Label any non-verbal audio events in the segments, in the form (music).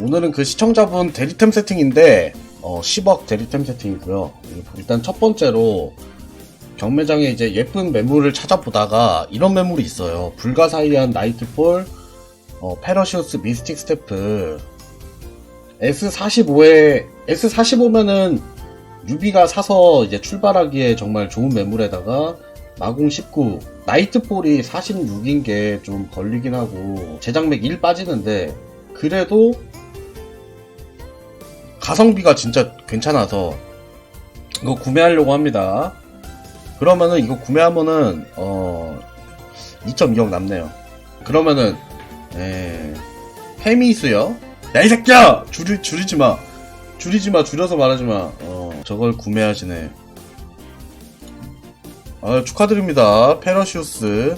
오늘은 그 시청자분 대리템 세팅인데 어, 10억 대리템 세팅이고요. 일단 첫 번째로 경매장에 이제 예쁜 매물을 찾아보다가 이런 매물이 있어요. 불가사의한 나이트폴, 어, 페러시우스 미스틱 스태프, S45에, S45면은 유비가 사서 이제 출발하기에 정말 좋은 매물에다가 마공 19, 나이트폴이 46인 게 좀 걸리긴 하고, 제작맥 1 빠지는데, 그래도 가성비가 진짜 괜찮아서 이거 구매하려고 합니다. 그러면은 이거 구매하면은 어 2.2억 남네요. 그러면은 에 페미수요? 야 이 새끼야 줄이 줄이지 마. 줄이지 마. 줄여서 말하지 마. 어 저걸 구매하시네. 아 축하드립니다. 페러시우스.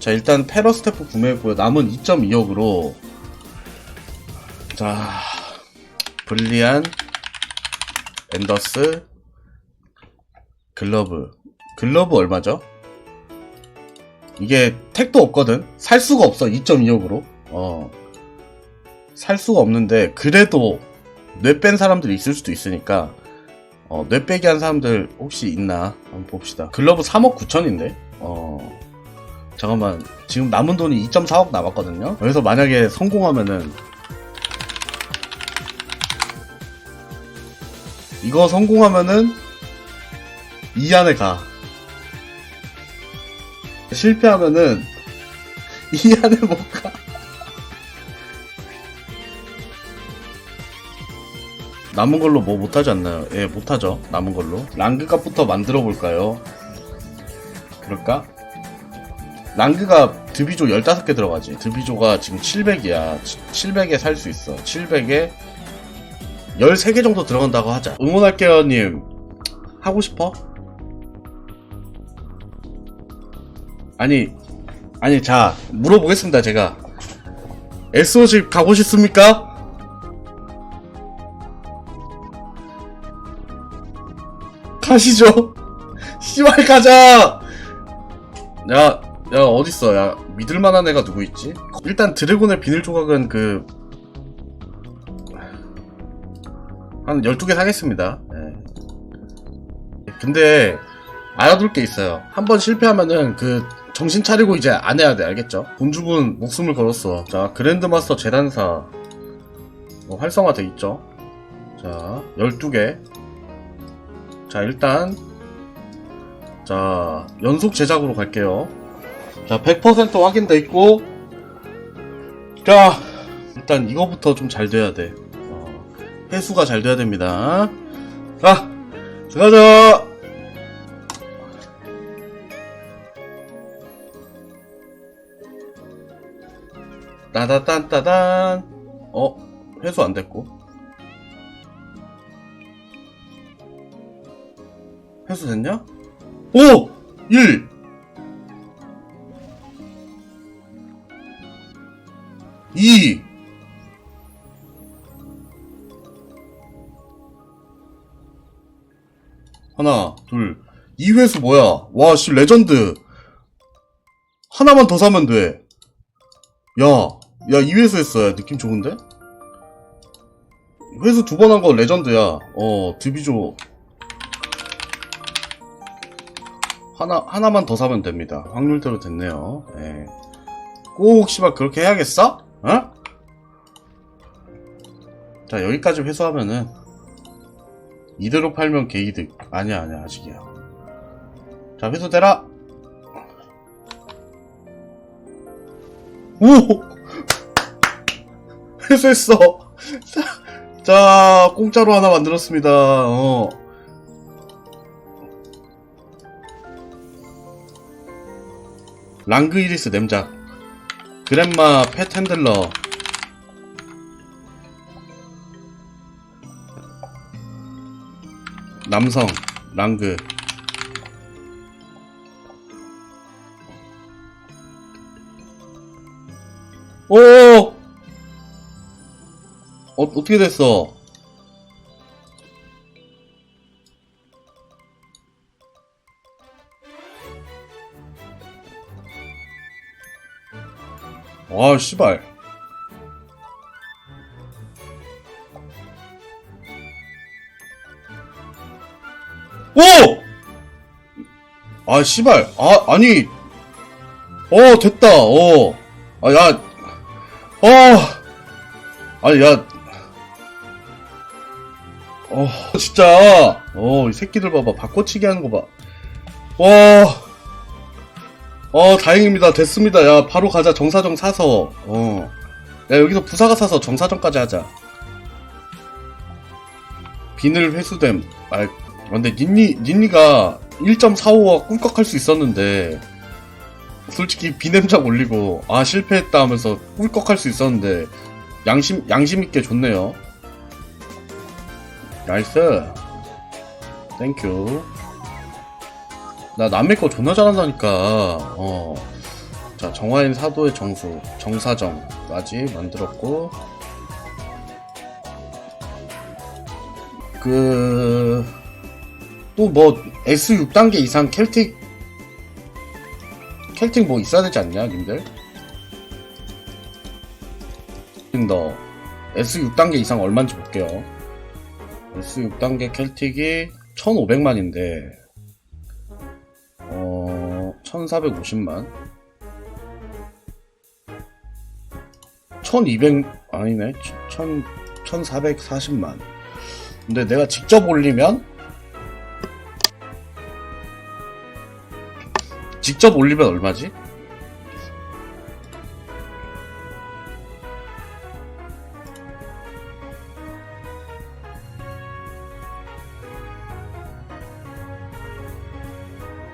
자 일단 페러스태프 구매했고요. 남은 2.2억으로 자 블리안 앤더스 글러브. 글러브 얼마죠? 이게 택도 없거든. 살 수가 없어 2.2억으로. 어 살 수가 없는데 그래도 뇌 뺀 사람들이 있을 수도 있으니까 어, 뇌 빼기 한 사람들 혹시 있나? 한번 봅시다. 글러브 3억 9천인데? 어. 잠깐만. 지금 남은 돈이 2.4억 남았거든요. 그래서 만약에 성공하면은 이거 성공하면은 이 안에 가. 실패하면은 이 안에 못 가. 남은 걸로 뭐 못하지 않나요? 예, 못하죠. 남은 걸로. 랑그값부터 만들어 볼까요? 그럴까? 랑그가 드비조 15개 들어가지. 드비조가 지금 700이야. 700에 살 수 있어. 700에 13개 정도 들어간다고 하자. 응원할게요, 님. 하고 싶어? 아니, 아니, 자, 물어보겠습니다, 제가. SOG 가고 싶습니까? 가시죠. (laughs) 씨발, 가자! 야, 야, 어딨어, 야. 믿을만한 애가 누구 있지? 일단 드래곤의 비늘 조각은 그, 한 12개 사겠습니다. 예. 근데 알아둘 게 있어요. 한 번 실패하면은 그 정신 차리고 이제 안 해야 돼. 알겠죠? 본주분 목숨을 걸었어. 자, 그랜드마스터 재단사 뭐 활성화 돼 있죠? 자, 12개. 자, 일단 자, 연속 제작으로 갈게요. 자, 100% 확인돼 있고 자, 일단 이거부터 좀 잘 돼야 돼. 어, 회수가 잘 돼야 됩니다. 자, 들어가자! 따다딴따단. 어, 회수 안 됐고. 회수 됐냐? 오! 1! 2! 이 회수 뭐야? 와, 씨, 레전드. 하나만 더 사면 돼. 야, 야, 이 회수 했어. 느낌 좋은데? 회수 두 번 한 거 레전드야. 어, 드비조. 하나, 하나만 더 사면 됩니다. 확률대로 됐네요. 예. 꼭, 씨발, 그렇게 해야겠어? 어? 자, 여기까지 회수하면은, 이대로 팔면 개이득. 아니야, 아니야, 아직이야. 자, 회수되라! 오! (laughs) 회수했어! 자, 자, 공짜로 하나 만들었습니다. 어. 랑그 이리스 냄작. 그랜마 펫 핸들러. 남성 랑그 어, 어떻게 됐어? 와, 씨발. 오! 아, 씨발. 아, 아니. 어, 됐다. 어. 아, 야. 어. 아니, 야. 어, 진짜. 어, 이 새끼들 봐봐. 바꿔치기 하는 거 봐. 와. 어, 다행입니다. 됐습니다. 야, 바로 가자. 정사정 사서. 어. 야, 여기서 부사가 사서 정사정까지 하자. 비늘 회수됨. 아, 근데 닌니, 닌니가 1.45가 꿀꺽할 수 있었는데, 솔직히 비냄작 올리고, 아, 실패했다 하면서 꿀꺽할 수 있었는데, 양심, 양심 있게 좋네요. 나이스. 땡큐. 나 남의 거 존나 잘한다니까, 어. 자, 정화인 사도의 정수, 정사정까지 만들었고, 그, 또 뭐, S6단계 이상 켈틱, 켈틱 뭐 있어야 되지 않냐, 님들? 더, S6단계 이상 얼마인지 볼게요. S6단계 켈틱이 1500만인데, 어, 1450만. 1200, 아니네. 1000, 1440만. 근데 내가 직접 올리면 직접 올리면 얼마지?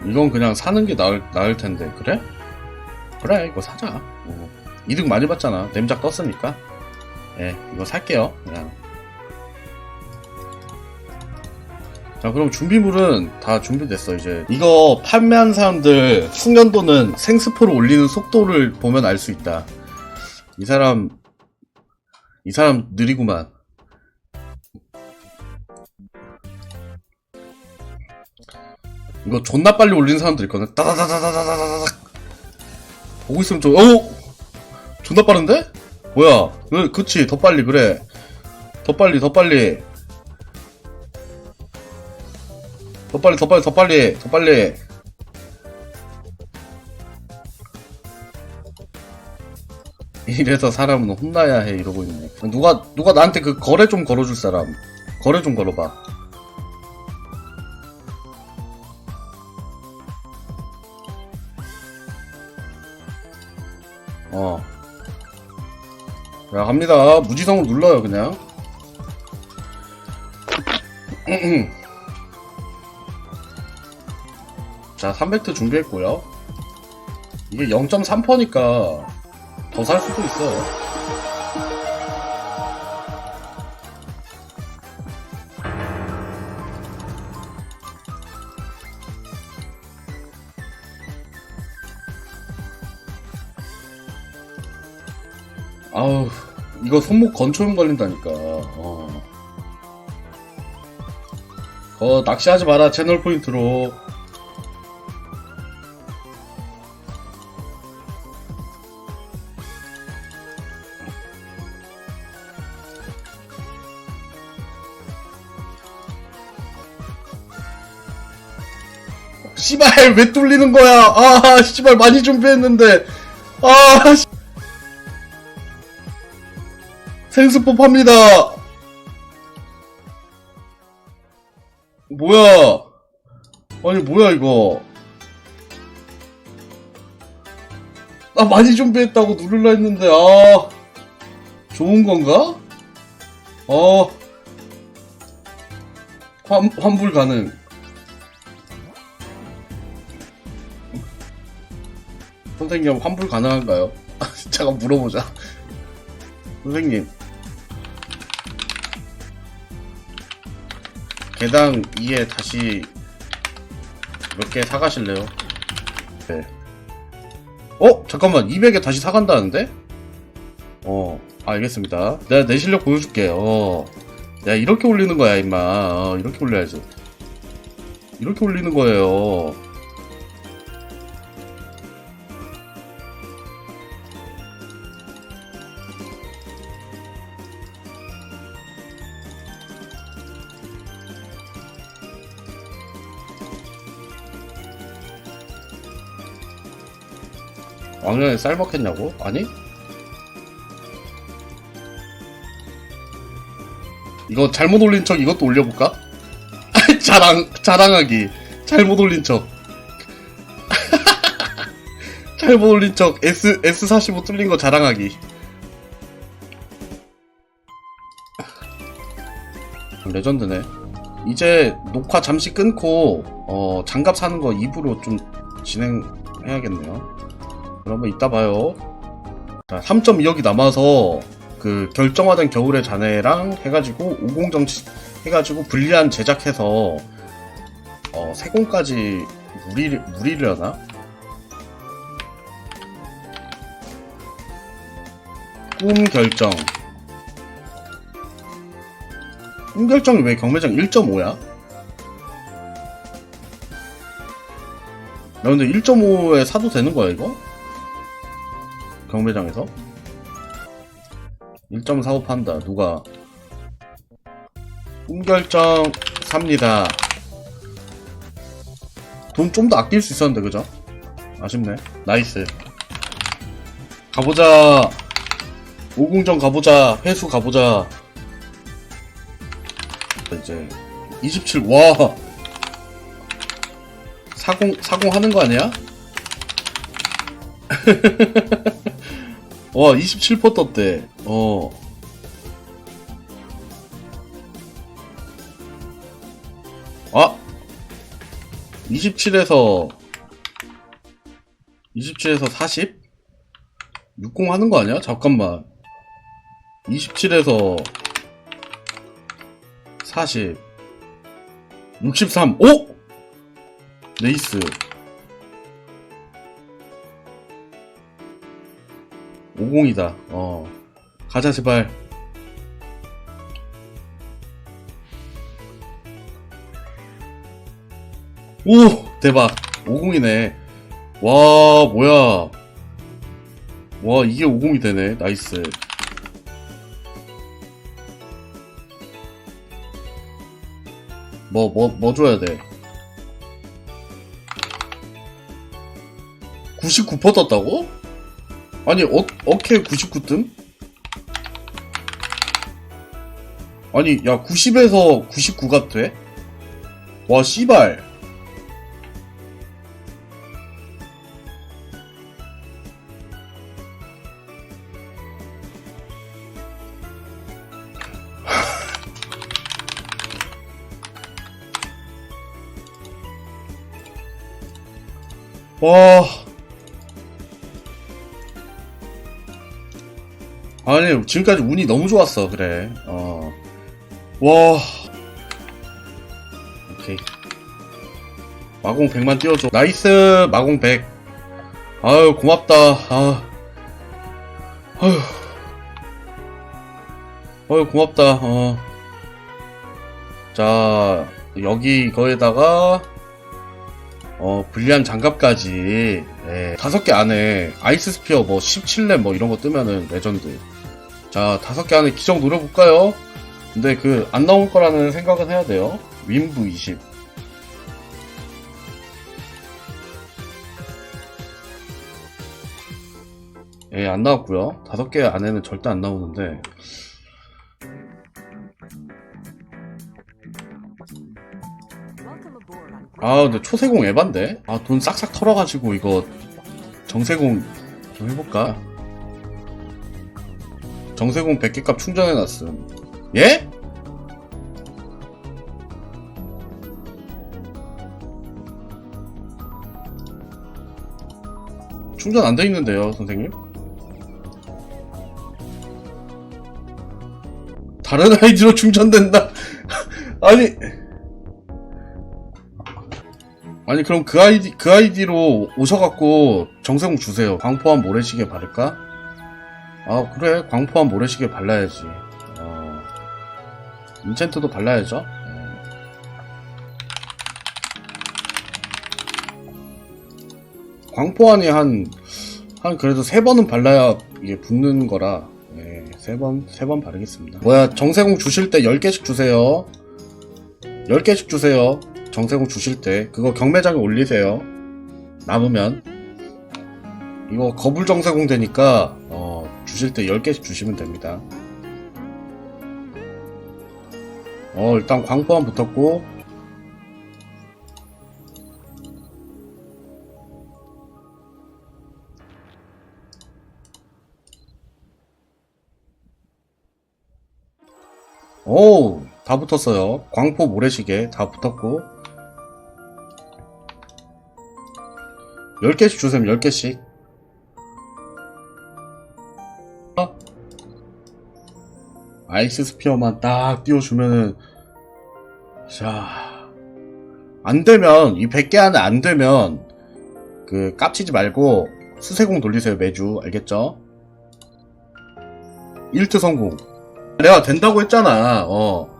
이건 그냥 사는 게 나을, 나을 텐데 그래? 그래 이거 사자 어. 이득 많이 봤잖아 냄작 떴으니까 예 이거 살게요 그냥 자 그럼 준비물은 다 준비됐어 이제. 이거 판매한 사람들 숙련도는 생스포를 올리는 속도를 보면 알 수 있다. 이 사람 이 사람 느리구만. 이거 존나 빨리 올리는 사람들 있거든. 따다다다다다다닥. 보고 있으면 좀 어? 존나 빠른데? 뭐야? 그, 그치 더 빨리 그래. 더 빨리 더 빨리 더 빨리 더 빨리 더 빨리 더 빨리 이래서 사람은 혼나야 해 이러고 있네 누가 누가 나한테 그 거래 좀 걸어줄 사람 거래 좀 걸어봐 어. 야, 갑니다. 무지성으로 눌러요, 그냥. (clears throat) 자, 300트 준비했고요. 이게 0.3%니까 더 살 수도 있어. 아우, 이거 손목 건초염 걸린다니까. 어. 어, 낚시하지 마라, 채널 포인트로. 씨발, 왜 뚫리는 거야? 아, 씨발, 많이 준비했는데. 아, 씨. 생수법 합니다. 뭐야? 아니 뭐야 이거? 나 많이 준비했다고 누를라 했는데 아 좋은 건가? 어 환, 환불 가능. 선생님 환불 가능한가요? (laughs) 잠깐 물어보자. 선생님 개당 2에 다시 몇 개 사가실래요? 네. 어? 잠깐만 200에 다시 사간다는데? 어 알겠습니다 내가 내 실력 보여줄게 어 내가 이렇게 올리는 거야 임마 어, 이렇게 올려야지 이렇게 올리는 거예요 왕년에 쌀 먹겠냐고? 아니? 이거 잘못 올린 척 이것도 올려볼까? (laughs) 자랑, 자랑하기. 잘못 올린 척. (laughs) 잘못 올린 척. S, S45 뚫린 거 자랑하기. 레전드네. 이제 녹화 잠시 끊고, 어, 장갑 사는 거 2부로 좀 진행해야겠네요. 그러면 이따 봐요. 자, 3.2억이 남아서 그 결정화된 겨울의 자네랑 해가지고 50정치 해가지고 불리한 제작해서 어, 세공까지 무리 무리려나? 꿈 결정. 꿈 결정이 왜 경매장 1.5야? 나 근데 1.5에 사도 되는 거야 이거? 경매장에서? 1.45 판다. 누가? 꿈결정 삽니다. 돈 좀 더 아낄 수 있었는데 그죠? 아쉽네. 나이스. 가보자. 오궁정 가보자. 회수 가보자. 이제 27와! 40 40 하는 거 아니야? (laughs) 와, 27% 떴대. 어. 아! 27에서, 27에서 40? 60 하는 거 아니야? 잠깐만. 27에서 40. 63. 오! 레이스. 50이다. 어. 가자, 제발. 오! 대박. 50이네. 와, 뭐야. 와, 이게 50이 되네. 나이스. 뭐, 뭐, 뭐 줘야 돼? 99% 떴다고? 아니 어, 어케 99뜸? 아니 야 90에서 99가 돼? 와 씨발 와 아니 지금까지 운이 너무 좋았어 그래. 어 와. 오케이. 마공 100만 띄워줘. 나이스! 마공 100 아유 고맙다. 아. 아유 아유 고맙다. 어 자 여기 이거에다가 어 불리한 장갑까지. 예, 다섯 개 안에 아이스 스피어 뭐 17렙 뭐 이런 거 뜨면은 레전드 자, 다섯 개 안에 기적 노려볼까요? 근데 그, 안 나올 거라는 생각은 해야 돼요. 윈부 20. 예, 안 나왔고요 다섯 개 안에는 절대 안 나오는데. 아, 근데 초세공 에반데? 아, 돈 싹싹 털어가지고 이거 정세공 좀 해볼까? 정세공 100개 값 충전해놨음. 예? 충전 안 돼 있는데요, 선생님? 다른 (laughs) 아이디로 충전된다. (laughs) 아니. 아니, 그럼 그 아이디, 그 아이디로 오셔갖고 정세공 주세요. 광포한 모래시계 바를까? 아 그래. 광포한 모래시계 발라야지. 어, 인챈트도 발라야죠? 예. 광포안이 한, 한 그래도 세 번은 발라야 이게 붙는 거라 예, 세 번, 세 번 바르겠습니다. 뭐야 정세공 주실 때 10개씩 주세요. 10개씩 주세요. 정세공 주실 때. 그거 경매장에 올리세요. 남으면. 이거 거불 정세공 되니까 어, 주실 때 10개씩 주시면 됩니다. 어, 일단 광포함 붙었고 오, 다 붙었어요. 광포 모래시계 다 붙었고 10개씩 주세요, 10개씩. 아이스 스피어만 딱 띄워주면은, 자, 안 되면, 이 100개 안에 안 되면, 그, 깝치지 말고, 수세공 돌리세요, 매주. 알겠죠? 1트 성공. 내가 된다고 했잖아, 어.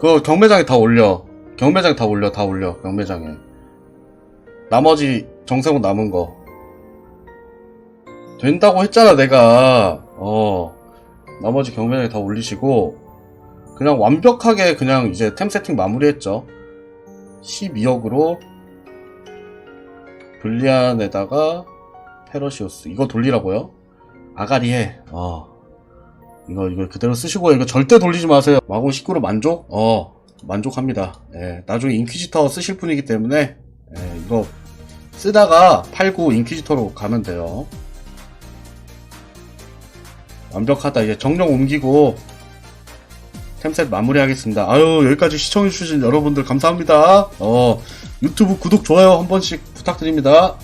그 경매장에 다 올려. 경매장에 다 올려, 다 올려, 경매장에. 나머지 정세공 남은 거. 된다고 했잖아, 내가. 어. 나머지 경매장에 다 올리시고, 그냥 완벽하게 그냥 이제 템 세팅 마무리했죠. 12억으로, 블리안에다가, 페러시오스. 이거 돌리라고요? 아가리 해. 어. 이거, 이거 그대로 쓰시고, 이거 절대 돌리지 마세요. 마공 19로 만족? 어. 만족합니다. 예, 나중에 인퀴지터 쓰실 분이기 때문에 예, 이거 쓰다가 팔고 인퀴지터로 가면 돼요. 완벽하다. 이제 정령 옮기고 템셋 마무리하겠습니다. 아유 여기까지 시청해주신 여러분들 감사합니다. 어 유튜브 구독 좋아요 한 번씩 부탁드립니다.